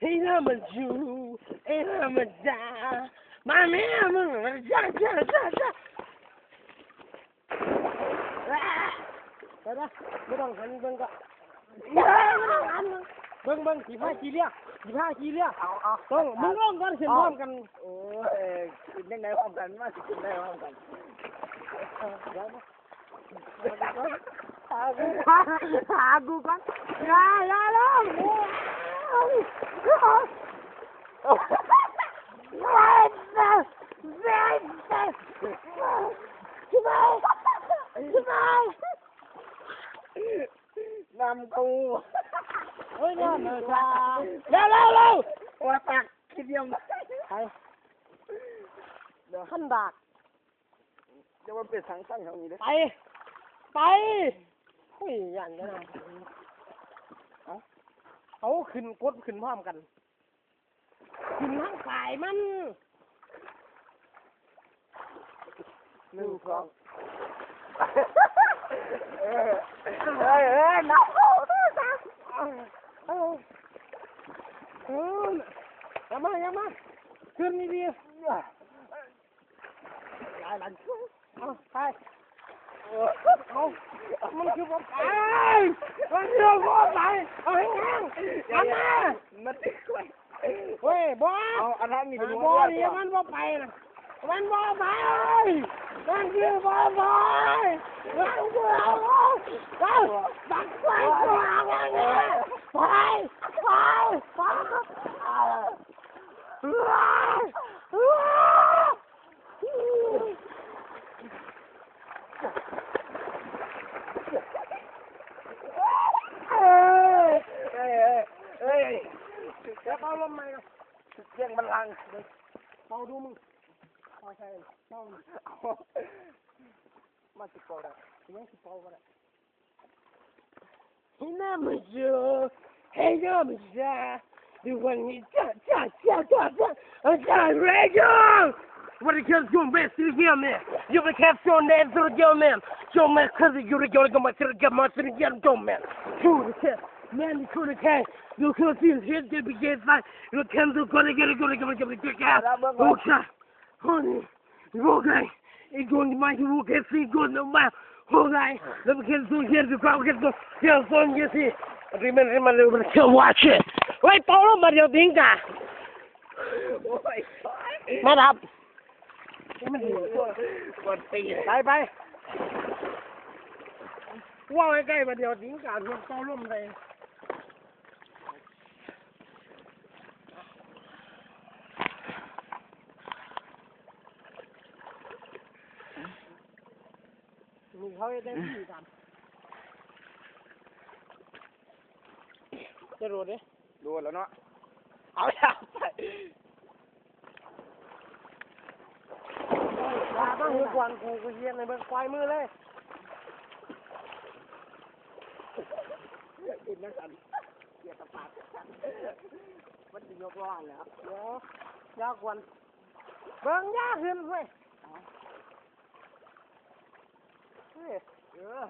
ให้หน้ามันจูให้หน้ามันจ้ามาแม่มึงจ้าจ้าจ้าจ้าไปนะไม่ต้องหันเบิ่งก็ไม่ต้องหันเบิ่งเบิ่งสีผ้าสีเลียสีผ้าสีเลียเอาเอาต้องมึงร้องกันเสียงพร้อมกันโอ้ยกินยังไงพร้อมกันมาสิกินได้พร้อมกันหากูหากูก่อนอย่าอย่าแล้วช่วยช่วย นำกูเฮ้ยเนี่ยเร็วเร็วเร็วเร็วว่าตักคิดเดียวไปขันดากจะว่าเป็นสังสังเขานี้เด้ไป ไปเฮ้ยอยันกันนะเอาเอาขึ้นกดขึ้นพร้อมกัน ขึ้นทั้งฝ่ายมันหนึ่งสองเออเอ้ยเอ้ยน้ำเอาเอาอย่ามาอย่ามาขึ้นดีๆหลายหลังเอาไปเอามันคือผมไปมันคือผมไปเอาให้แห้งอันน่ะมันติดไว้ เฮ้ยบอเอาสอันนั้นมีบเป็นอหัวสเดีนี่ยวมันบ่ไปนะมันบ่ไปมันคือบอสมันคือเอาเอาตักไฟตัวอะไรเนี่ยไปไปไปเอ้ย เอ้ยเอ้ยเอ้ย เดี๋ยวเอาลมใหม่นะเสียงมันลังเป่าดูมึงพอใช่เป่าเอามาสิก่อนยังสิเป่าก็ได้ให้หน้ามันเจอให้หน้ามันเจอดูวันนี้จ้าจ้าจ้าจ้าจ้ Man, the crew can. You can see his head get begin fight. You can do gonna get it, gonna get it, gonna get it. Okay. Honey, okay. It's going to make you get see good no matter. Okay. Let me get some here before we get the kill son, you see. Remember, remember, remember, kill, watch it. Wait, Paulo, Mario Dinka. Man up. Bye bye. ว่าไอ้ใกล้มาเดียวทิ้งการรถเข้าร่มเลย ลุงเขาได้สี่สามจะรวดเลยรวดแล้วเนาะ เอาแล้วปลาต้องมือกวนกูกูเยี่ยงในเบื้องควายมือเลยกินนะสันเกียร์ตะปาดมันจะยกล้อนแล้วเดี๋ยวยากวันเบื้งยากขึ้นเว้ย ยเออ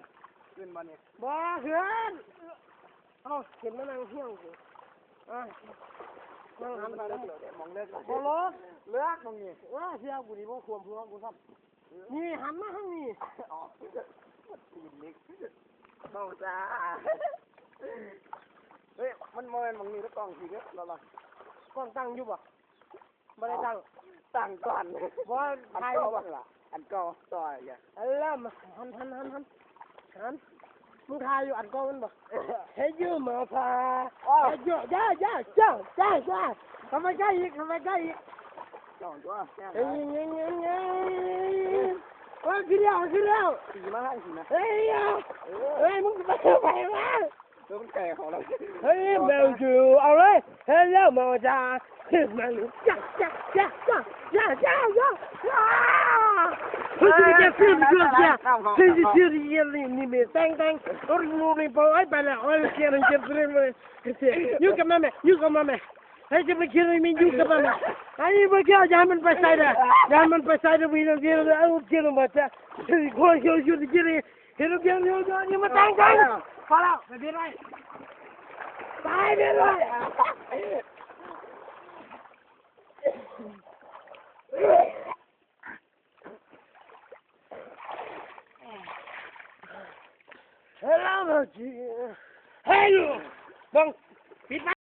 ขึ้นมาเนี่ยบ่ขึ้นเอาขึ้นมานั่งเที่ยงกูอะนั่งหันไปเลิแล้วกเลยมองเลิกบ่ลดเลิกตรงนี้ว่าเที่ยวกูดีบ่ควรพูดกูซ้ำนี่หันมาทางนี้อ๋อตีนนิกเบาจ้าเฮ้ยมันมองมองนี่แล้วกล้องทีเดียวเราละกล้องตั้งอยู่บ่บ่ได้ตั้ง ตั้งก่อนบ่อันถ่ายก็บ้างล่ะอันก็ต่อยอย่าอันแล้วมาหันหันหันหันหันมึงถ่ายอยู่อันกล้องมันบ่เฮ้ยยืมมาพาอ้าวเฮ้ยยืมย่าย่าจ้าจ้าจ้าทำไมใกล้อีกทำไมใกล้อีกจ่องตัวแค่เฮ้ยเงี้ยเงี้ยเงี้ยโอ้ยขึ้นแล้วขึ้นแล้วตีมาให้สินะเฮ้ยเอาเฮ้ยมึงไปไปมา 都太好了！哎，没有就二类，还要么加？哼，加加加加加加加！啊！不是你家是不是这样？是不是也是你你们当官？都是我们不挨板了，还是别人家子的么？你干嘛呢？你干嘛呢？还是不听你们，你干嘛呢？还是不听咱们派出所的？咱们派出所为了你们，我给你们加，你们光想有的加的，还能给你们当官？ พอแล้วไปบินไว้ตายบินไว้เฮ้ยเราจีเฮ้ยบังปิด